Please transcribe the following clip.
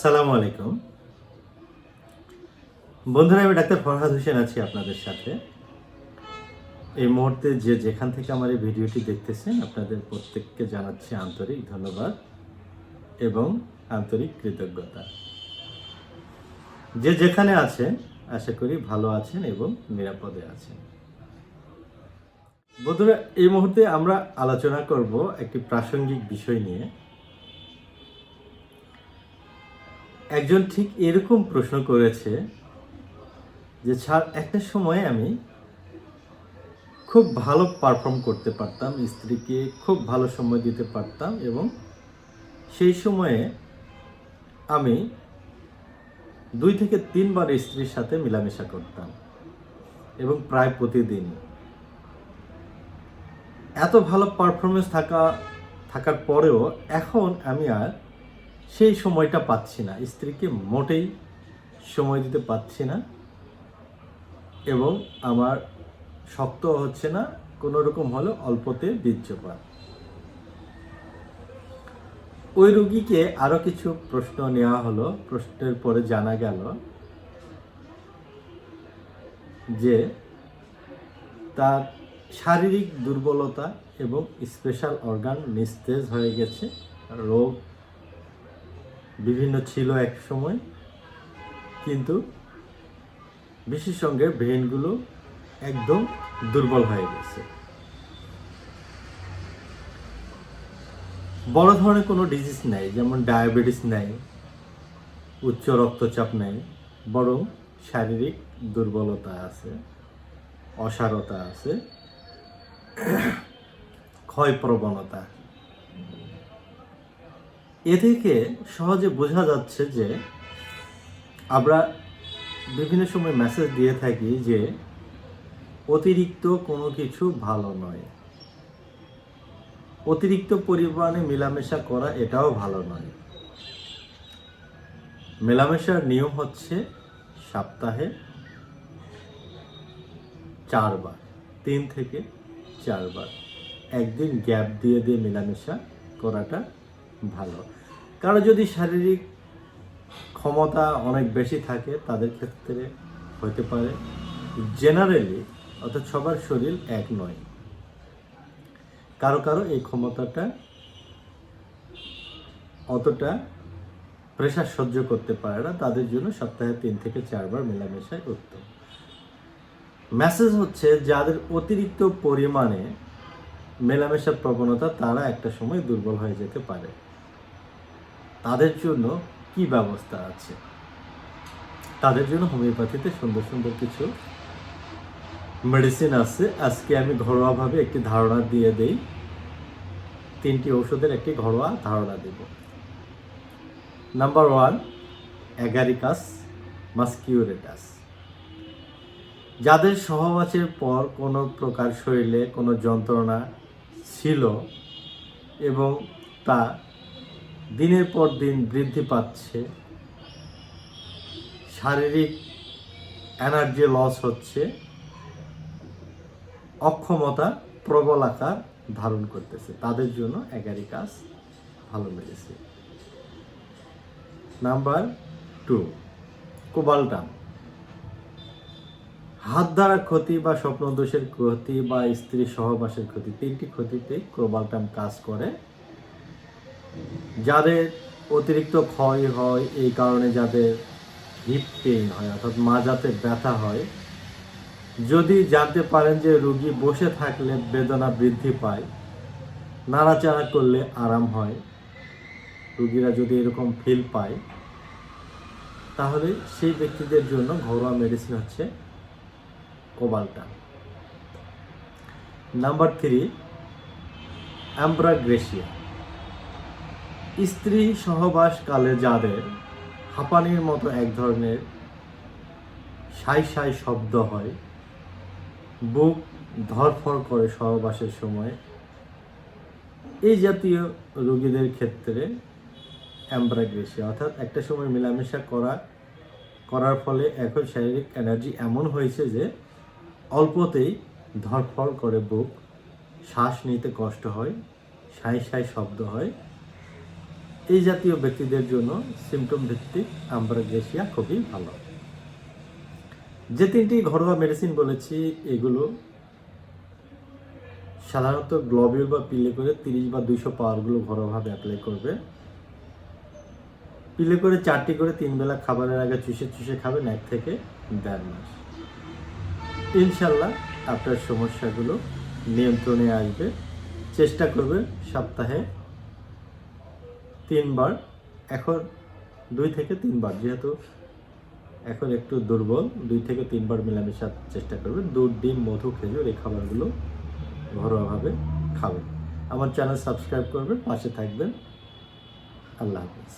আসসালামু আলাইকুম। বন্ধুরা, আমি ডাক্তার ফরহাদ হোসেন আছি আপনাদের সাথে। এই মুহূর্তে যে যেখান থেকে আমার এই ভিডিওটি দেখতেছেন, আপনাদের প্রত্যেককে জানাচ্ছি আন্তরিক ধন্যবাদ এবং আন্তরিক কৃতজ্ঞতা। যে যেখানে আছেন, আশা করি ভালো আছেন এবং নিরাপদে আছেন। বন্ধুরা, এই মুহূর্তে আমরা আলোচনা করব একটি প্রাসঙ্গিক বিষয় নিয়ে। একজন ঠিক এরকম প্রশ্ন করেছে যে ছাড় একটা সময় আমি খুব ভালো পারফর্ম করতে পারতাম, স্ত্রীকে খুব ভালো সময় দিতে পারতাম এবং সেই সময়ে আমি দুই থেকে তিনবার স্ত্রীর সাথে মেলামেশা করতাম এবং প্রায় প্রতিদিন। এত ভালো পারফরমেন্স থাকা, থাকার পরেও এখন আমি আর সেই সময়টা পাচ্ছি না। স্ত্রীকে মোটেই সময় দিতে পারছি না এবং আমার শক্ত হচ্ছে না, কোনো রকম হলো অল্পতে বীর্যপাত ওই রুগীকে আরও কিছু প্রশ্ন নেওয়া হলো। প্রশ্নের পরে জানা গেল যে তার শারীরিক দুর্বলতা এবং স্পেশাল অর্গান নিস্তেজ হয়ে গেছে, রোগ বিভিন্ন ছিল এক সময়, কিন্তু বিশেষ সঙ্গে ব্রেনগুলো একদম দুর্বল হয়ে গেছে। বড় ধরনের কোনো ডিজিজ নাই, যেমন ডায়াবেটিস নাই, উচ্চ রক্তচাপ নাই, বরং শারীরিক দুর্বলতা আছে, অসারতা আছে ক্ষয় প্রবণতা এ থেকে সহজে বোঝা যাচ্ছে যে আমরা বিভিন্ন সময় মেসেজ দিয়ে থাকি যে অতিরিক্ত কোনো কিছু ভালো নয়। অতিরিক্ত পরিমাণে মেলামেশা করা এটাও ভালো নয়। মেলামেশার নিয়ম হচ্ছে সপ্তাহে চারবার, তিন থেকে চারবার। একদিন গ্যাপ দিয়ে দিয়ে মেলামেশা করাটা ভালো। কারও যদি শারীরিক ক্ষমতা অনেক বেশি থাকে, তাদের ক্ষেত্রে হতে পারে। জেনারেলি অর্থাৎ সবার শরীর এক নয়। কারও কারও এই ক্ষমতাটা অতটা প্রেশার সহ্য করতে পারে না। তাদের জন্য সপ্তাহে তিন থেকে চারবার মেলামেশাই উত্তম। মেসেজ হচ্ছে, যাদের অতিরিক্ত পরিমাণে মেলামেশার প্রবণতা, তারা একটা সময় দুর্বল হয়ে যেতে পারে। তাদের জন্য কি ব্যবস্থা আছে? তাদের জন্য হোমিওপ্যাথিতে সুন্দর সুন্দর কিছু মেডিসিন আছে। আজকে আমি ঘরোয়াভাবে একটি ধারণা দিয়ে দেই। তিনটি ঔষধের একটি ঘরোয়া ধারণা দেব। নাম্বার ওয়ান অ্যাগারিকাস মাস্কিউরেটাস যাদের সহবাসের পর কোনো প্রকার শরীরে কোনো যন্ত্রণা ছিল এবং তা দিনের পর দিন বৃদ্ধি পাচ্ছে, শারীরিক এনার্জি লস হচ্ছে, অক্ষমতা প্রবল আকার ধারণ করতেছে। তাদের জন্য অ্যাগারিকাস ভালো মেডিসিন নাম্বার টু কোবাল্টাম। হাত দ্বারা ক্ষতি বা স্বপ্নদোষের ক্ষতি বা স্ত্রী সহবাসের ক্ষতি, তিনটি ক্ষতিতে কোবাল্টাম কাজ করে। যাদের অতিরিক্ত ক্ষয় হয়, এই কারণে যাদের হিপ পেইন হয়, অর্থাৎ মাজাতে ব্যথা হয়, যদি জানতে পারেন যে রুগী বসে থাকলে বেদনা বৃদ্ধি পায়, নাড়াচাড়া করলে আরাম হয়, রুগীরা যদি এরকম ফিল পায়, তাহলে সেই ব্যক্তিদের জন্য ঘরোয়া মেডিসিন হচ্ছে কোবালটা। নাম্বার থ্রি অ্যাম্ব্রাগ্রেসিয়া স্ত্রী সহবাসকালে যাদের হাঁপানির মতো এক ধরনের সাই সাই শব্দ হয়, বুক ধরফর করে সহবাসের সময়, এই জাতীয় রোগীদের ক্ষেত্রে অ্যাম্ব্রাগ্রেসিয়া অর্থাৎ একটা সময় মেলামেশা করা, করার ফলে এখন শারীরিক এনার্জি এমন হয়েছে যে অল্পতেই ধরফর করে বুক, শ্বাস নিতে কষ্ট হয়, সাই সাই শব্দ হয় এই জাতীয় ব্যক্তিদের জন্য সিমটম ভিত্তিক আম্বারাগেশিয়া খুবই ভালো। যে তিনটি ঘরোয়া মেডিসিন বলেছি, এগুলো সাধারণত গ্লোবিউল বা পিলে করে তিরিশ বা দুইশো পাওয়ারগুলো ঘরোয়াভাবে অ্যাপ্লাই করবে। পিলে করে চারটি করে তিন বেলা খাবারের আগে চুষে চুষে খাবেন এক থেকে দেড় মাস। ইনশাল্লাহ আপনার সমস্যাগুলো নিয়ন্ত্রণে আসবে। চেষ্টা করবেন সপ্তাহে তিনবার, এখন দুই থেকে তিনবার, যেহেতু এখন একটু দুর্বল, দুই থেকে তিনবার মেলামেশার চেষ্টা করবেন দুধ, ডিম, মধু খেজুর এই খাবারগুলো ঘরোয়াভাবে খাবেন আমার চ্যানেল সাবস্ক্রাইব করবেন, পাশে থাকবেন। আল্লাহ হাফিজ।